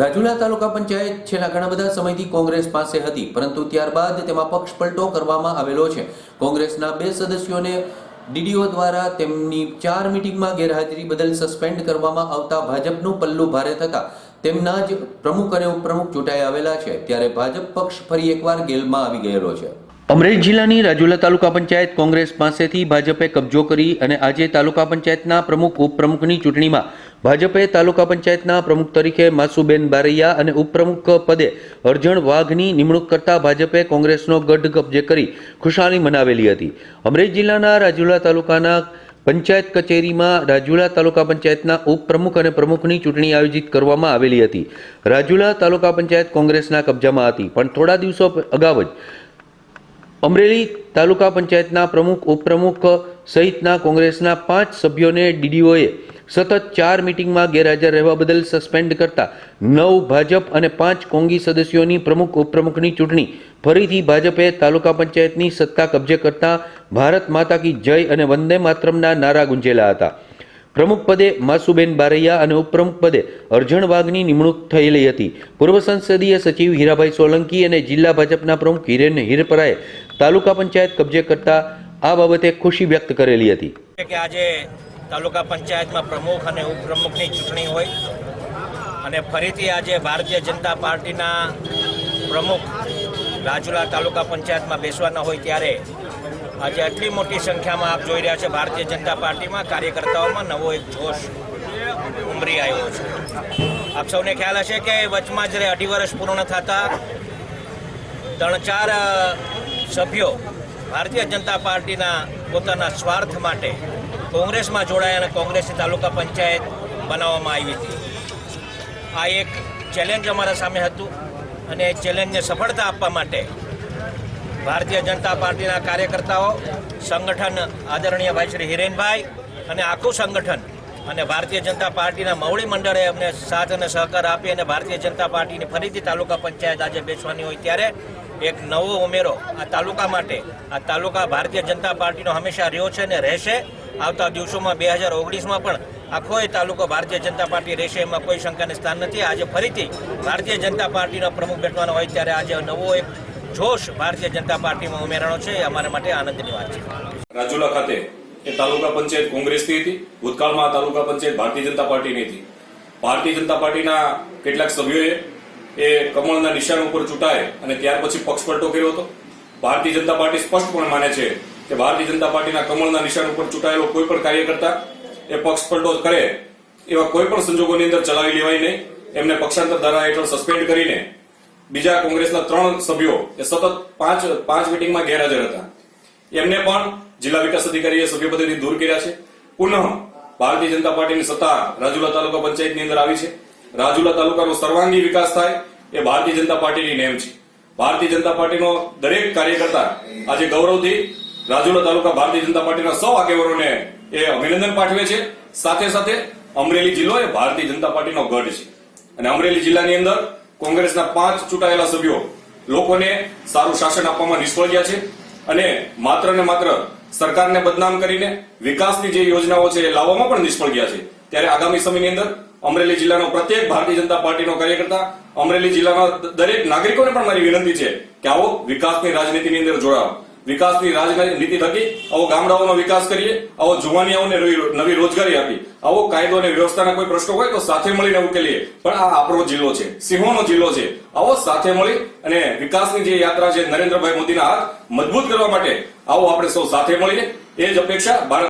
રાજુલા તાલુકા પંચાયત છેલ્લા ઘણા બધા સમયથી કોંગ્રેસ પાસે હતી, પરંતુ ત્યારબાદ તેમાં પક્ષ પલટો કરવામાં આવેલો છે. કોંગ્રેસના બે સદસ્યોને ડીડીઓ દ્વારા તેમની ચાર મિટિંગમાં ગેરહાજરી બદલ સસ્પેન્ડ કરવામાં આવતા ભાજપનું પલ્લું ભારે થતા તેમના જ પ્રમુખ અને ઉપપ્રમુખ ચૂંટાઈ આવેલા છે. ત્યારે ભાજપ પક્ષ ફરી એકવાર ગેલમાં આવી ગયેલો છે. અમરેલી જિલ્લાની રાજુલા તાલુકા પંચાયત કોંગ્રેસ પાસેથી ભાજપે કબજો કરી અને આજે તાલુકા પંચાયતના પ્રમુખ, ઉપપ્રમુખની ચૂંટણીમાં ભાજપે તાલુકા પંચાયતના પ્રમુખ તરીકે માસુબેન બારૈયા અને ઉપપ્રમુખ પદે અરજણ વાઘની નિમણૂક કરતા ભાજપે કોંગ્રેસનો ગઢ કબજે કરી ખુશાલી મનાવેલી હતી. અમરેલી જિલ્લાના રાજુલા તાલુકાના પંચાયત કચેરીમાં રાજુલા તાલુકા પંચાયતના ઉપપ્રમુખ અને પ્રમુખની ચૂંટણી આયોજિત કરવામાં આવેલી હતી. રાજુલા તાલુકા પંચાયત કોંગ્રેસના કબજામાં હતી, પણ થોડા દિવસો અગાઉ જ અમરેલી તાલુકા પંચાયતના પ્રમુખ, ઉપપ્રમુખ સહિતના કોંગ્રેસના પાંચ સભ્યોને ડીડીઓએ સતત ચાર મિટિંગમાં ગેરહાજર રહેવા બદલ સસ્પેન્ડ કરતા નવ ભાજપ અને પાંચ કોંગી સદસ્યોની પ્રમુખ ઉપપ્રમુખની ચૂંટણી. ફરીથી ભાજપે તાલુકા પંચાયતની સત્તા કબજે કરતા ભારત માતા કી જય અને વંદે માતરમના નારા ગુંજેલા હતા. પ્રમુખ પદે માસુબેન બારૈયા અને ઉપપ્રમુખ પદે અરજણ વાઘની નિમણૂક થયેલી હતી. પૂર્વ સંસદીય સચિવ હીરાભાઈ સોલંકી અને જિલ્લા ભાજપના પ્રમુખ હિરેન હિરપરાએ તાલુકા પંચાયત કબજે કરતા આ બાબતે ખુશી વ્યક્ત કરેલી હતી. કે આજે તાલુકા પંચાયતમાં પ્રમુખ અને ઉપપ્રમુખની ચૂંટણી હોય. અને ફરીથી આજે ભારતીય જનતા પાર્ટીના પ્રમુખ રાજુલા તાલુકા પંચાયતમાં બેસવાના હોય ત્યારે આજે આટલી મોટી સંખ્યામાં આપ જોઈ રહ્યા છે ભારતીય જનતા પાર્ટીમાં કાર્યકર્તાઓમાં નવો એક જોશ ઉમરી આવ્યો છે. આપ સૌને ખ્યાલ હશે કે વચમાં જ્યારે અઢી વર્ષ પૂર્ણ થતા ત્રણ ચાર સભ્યો ભારતીય જનતા પાર્ટીના પોતાના સ્વાર્થ માટે કોંગ્રેસમાં જોડાયા અને કોંગ્રેસની તાલુકા પંચાયત બનાવવામાં આવી હતી. આ એક ચેલેન્જ અમારા સામે હતું અને એ ચેલેન્જને સફળતા આપવા માટે ભારતીય જનતા પાર્ટીના કાર્યકર્તાઓ, સંગઠન આદરણીય ભાઈ શ્રી હિરેનભાઈ અને આખું સંગઠન અને ભારતીય જનતા પાર્ટીના મવડી મંડળે અમને સાથ અને સહકાર આપી અને ભારતીય જનતા પાર્ટીની ફરીથી તાલુકા પંચાયત આજે બેસવાની હોય ત્યારે એક નવો ઉમેરો આ તાલુકા માટે, આ તાલુકા ભારતીય જનતા પાર્ટીનો હંમેશા રહ્યો છે અને રહેશે. આવતા દિવસોમાં બે હજાર ઓગણીસમાં પણ આખો એ તાલુકો ભારતીય જનતા પાર્ટી રહેશે. એમાં કોઈ શંકાને સ્થાન નથી. આજે ફરીથી ભારતીય જનતા પાર્ટીના પ્રમુખ બેઠવાનો હોય ત્યારે આજે નવો એક જોશ ભારતીય જનતા પાર્ટીમાં ઉમેરાણો છે. એ અમારા માટે આનંદની વાત છે. રાજુલા ખાતે એ તાલુકા પંચાયત કોંગ્રેસની હતી. ભૂતકાળમાં તાલુકા પંચાયત ભારતીય જનતા પાર્ટીની હતી. ભારતીય જનતા પાર્ટીના કેટલાક સભ્યોએ એ કમળના નિશાન ઉપર ચૂંટાય અને ત્યાર પછી પક્ષ પલટો કર્યો હતો. ભારતીય જનતા પાર્ટી સ્પષ્ટપણે માને છે કે ભારતીય જનતા પાર્ટીના કમળના નિશાન ઉપર ચૂંટાયેલો કોઈ પણ કાર્યકર્તા એ પક્ષ પલટો કરે, એવા કોઈ પણ સંજોગોની અંદર ચલાવી લેવાય નહીં. એમને પક્ષાંતર ધારા હેઠળ સસ્પેન્ડ કરીને બીજા કોંગ્રેસના ત્રણ સભ્યો એ સતત પાંચ પાંચ મિટિંગમાં ગેરહાજર હતા. એમને પણ જિલ્લા વિકાસ અધિકારીએ સભ્યપદેથી દૂર કર્યા છે. પુનઃ ભારતીય જનતા પાર્ટીની સત્તા રાજુલા તાલુકા પંચાયતની અંદર આવી છે. રાજુલા તાલુકાનો સર્વાંગી વિકાસ થાય એ ભારતીય જનતા પાર્ટીની નેમ છે. ભારતીય જનતા પાર્ટીનો દરેક કાર્યકર્તા આજે ગૌરવથી રાજુલા તાલુકા ભારતીય જનતા પાર્ટીના સૌ આગેવાનોને એ અભિનંદન પાઠવે છે. સાથે સાથે અમરેલી જિલ્લો એ ભારતીય જનતા પાર્ટીનો ગઢ છે. અને અમરેલી જિલ્લાની અંદર કોંગ્રેસના પાંચ ચૂંટાયેલા સભ્યો લોકોને સારું શાસન આપવામાં નિષ્ફળ ગયા છે અને માત્ર ને માત્ર સરકારને બદનામ કરીને વિકાસની જે યોજનાઓ છે એ લાવવામાં પણ નિષ્ફળ ગયા છે. ત્યારે આગામી સમયની અંદર અમરેલી જિલ્લાનો પ્રત્યેક ભારતીય જનતા પાર્ટીનો કાર્યકર્તા અમરેલી જિલ્લાના દરેક નાગરિકોને પણ મારી વિનંતી છે કે આવો વિકાસની રાજનીતિની અંદર જોડાઓ વિકાસની રાજનીતિ થકી આવો ગામડાઓનો વિકાસ કરીએ, આવો જુવાનિયાઓને નવી- રોજગારી આપી. આવો કાયદો અને વ્યવસ્થાના કોઈ પ્રશ્નો હોય તો સાથે મળીને ઉકેલીએ. પણ આ આપણો જિલ્લો છે, સિંહોનો જિલ્લો છે. આવો સાથે મળી અને વિકાસની જે યાત્રા છે નરેન્દ્રભાઈ મોદીના હાથ મજબૂત કરવા માટે આવો આપણે સૌ સાથે મળીએ. એ જ અપેક્ષા, ભારત